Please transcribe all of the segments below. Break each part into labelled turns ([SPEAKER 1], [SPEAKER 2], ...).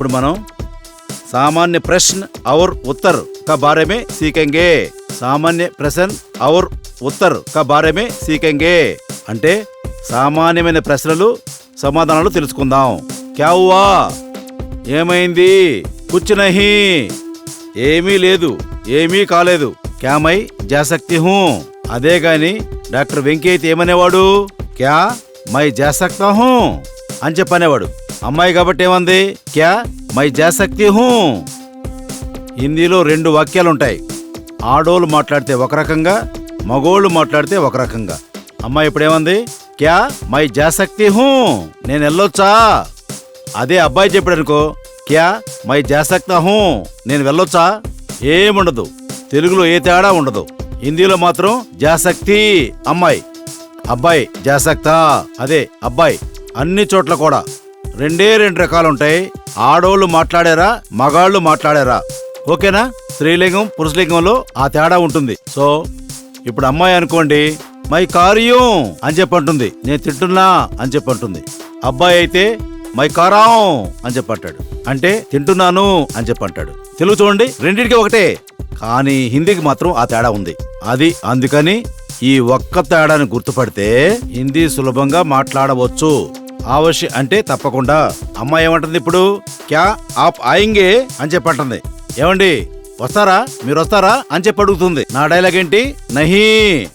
[SPEAKER 1] ఇప్పుడు మనం సామాన్య ప్రశ్న అవర్ ఉత్తర్ కా భార్యమే సీకెంగే. సామాన్య ప్రశ్న అవర్ ఉత్తర్ కా భార్యమే సీకెంగే. అంటే సామాన్యమైన ప్రశ్నలు సమాధానాలు తెలుసుకుందాం. క్యావువా ఏమైంది? కూర్చునహి ఏమీ లేదు ఏమీ కాలేదు. క్యామై జాసక్తి హూ. అదే గాని డాక్టర్ వెంకయ్య ఏమనేవాడు? క్యా? మై జాసక్త హూ అని చెప్పనేవాడు. అమ్మాయి కాబట్టి ఏమంది? క్యా? మై జాసక్తి హూ. హిందీలో రెండు వాక్యాలుంటాయి. ఆడోళ్ళు మాట్లాడితే ఒక రకంగా మగోళ్ళు మాట్లాడితే ఒక రకంగా. అమ్మాయి ఇప్పుడేమంది క్యా? మై జాసక్తి హూ. నేను వెళ్ళొచ్చా? అదే అబ్బాయి చెప్పాడనుకో క్యా? మై జాసక్త హూ. నేను వెళ్ళొచ్చా? ఏముండదు. తెలుగులో ఏ తేడా ఉండదు. హిందీలో మాత్రం జాసక్తి అమ్మాయి. అబ్బాయి జాసక్త. అదే అబ్బాయి. అన్ని చోట్ల కూడా. రెండే రెండు రకాలు ఉంటాయి ఆడోళ్ళు మాట్లాడారా మగాళ్ళు మాట్లాడారా? ఓకేనా? స్త్రీలింగం పురుషలింగంలో ఆ తేడా ఉంటుంది. సో ఇప్పుడు అమ్మాయి అనుకోండి మై కార్యం అని చెప్పంటుంది. నేను తింటున్నా అని చెప్పంటుంది. అబ్బాయి అయితే మై కారం అని చెప్పంటాడు. అంటే తింటున్నాను అని చెప్పంటాడు. తెలుగు చూడండి రెండింటికి ఒకటే. కానీ హిందీకి మాత్రం ఆ తేడా ఉంది. అది అందుకని ఈ ఒక్క తేడాను గుర్తుపడితే హిందీ సులభంగా మాట్లాడవచ్చు. ఆవశ్య అంటే తప్పకుండా. అమ్మ ఏమంటుంది ఇప్పుడు? క్యా? ఆప్ ఆయింగే? అని చెప్పంటుంది. ఏమండి? వస్తారా? మీరు వస్తారా అని చెప్పి అడుగుతుంది. నా డైలాగ్ ఏంటి? నహీ.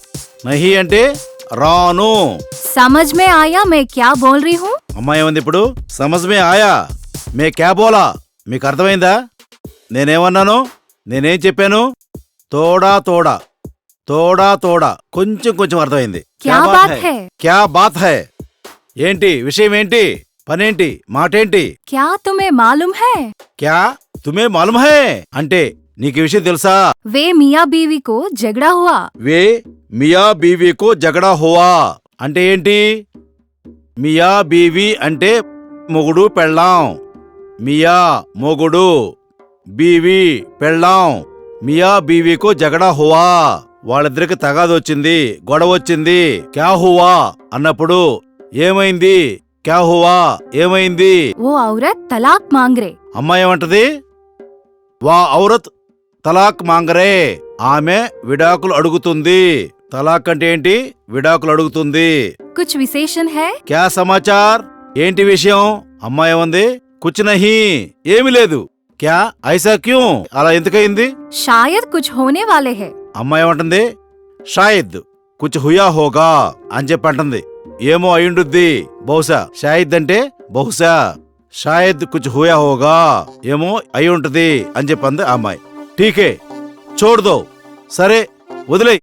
[SPEAKER 1] నహీ అంటే రాను.
[SPEAKER 2] సమజ్ మే ఆయా మే క్యా బోల్ రీ హూ?
[SPEAKER 1] అమ్మాయి ఏమంది ఇప్పుడు? సమజ్ మే ఆయా మే క్యా బోలా? మీకు అర్థమైందా? నేనేమన్నాను? నేనేం చెప్పాను? తోడా తోడా. తోడా తోడా. కొంచెం కొంచెం అర్థమైంది.
[SPEAKER 2] క్యా బాత్ హై?
[SPEAKER 1] క్యా బాత్ హై? ఏంటి? విషయం ఏంటి పనేంటి? మాటేంటి?
[SPEAKER 2] క్యా తుమే మాలుమ్ హై?
[SPEAKER 1] క్యా తుమే మాలుమ్ హై? అంటే నీకు విషయం తెలుసా?
[SPEAKER 2] వే మియా బీవీకు జగడా హువా?
[SPEAKER 1] వే మియా బీవీకు జగడా హువా? అంటే ఏంటి? మియా బీవీ అంటే మొగుడు పెళ్ళాం. మియా మొగుడు బీవీ పెళ్ళాం. మియా బీవీకు జగడా హువా? వాళ్ళిద్దరికి తగాదొచ్చింది గొడవ వచ్చింది. క్యా హువా? అన్నప్పుడు ఏమైంది? క్యా హువా? ఏమైంది?
[SPEAKER 2] ఓ ఔరత్ తలాక్ మాంగ్రే.
[SPEAKER 1] అమ్మాయి ఏమంటది? వా ఔరత్ తలాక్ మాంగరే. ఆమె విడాకులు అడుగుతుంది. తలాక్ అంటే ఏంటి? విడాకులు అడుగుతుంది.
[SPEAKER 2] కుచ్ విశేషన్ హే?
[SPEAKER 1] క్యా సమాచార్? ఏంటి విషయం? అమ్మాయి ఉంది కుచ్ నహి ఏమీ లేదు. క్యా? ఐసా క్యూ? అలా ఎందుకయింది?
[SPEAKER 2] షాయద్ కుచ్ హోనే వాలే హే.
[SPEAKER 1] అమ్మాయి ఏమంటుంది? షాయద్. కొంచెం హుయా హోగా అని చెప్పి అంటుంది. ఏమో అయ్యుండుద్ది. బహుశా షాయిద్ అంటే బహుశా షాయద్ కుచ్ హుయా హోగా ఏమో అయి ఉంటది అని చెప్పింది ఆ అమ్మాయి. ఠీకే చూడదో. సరే వదిలే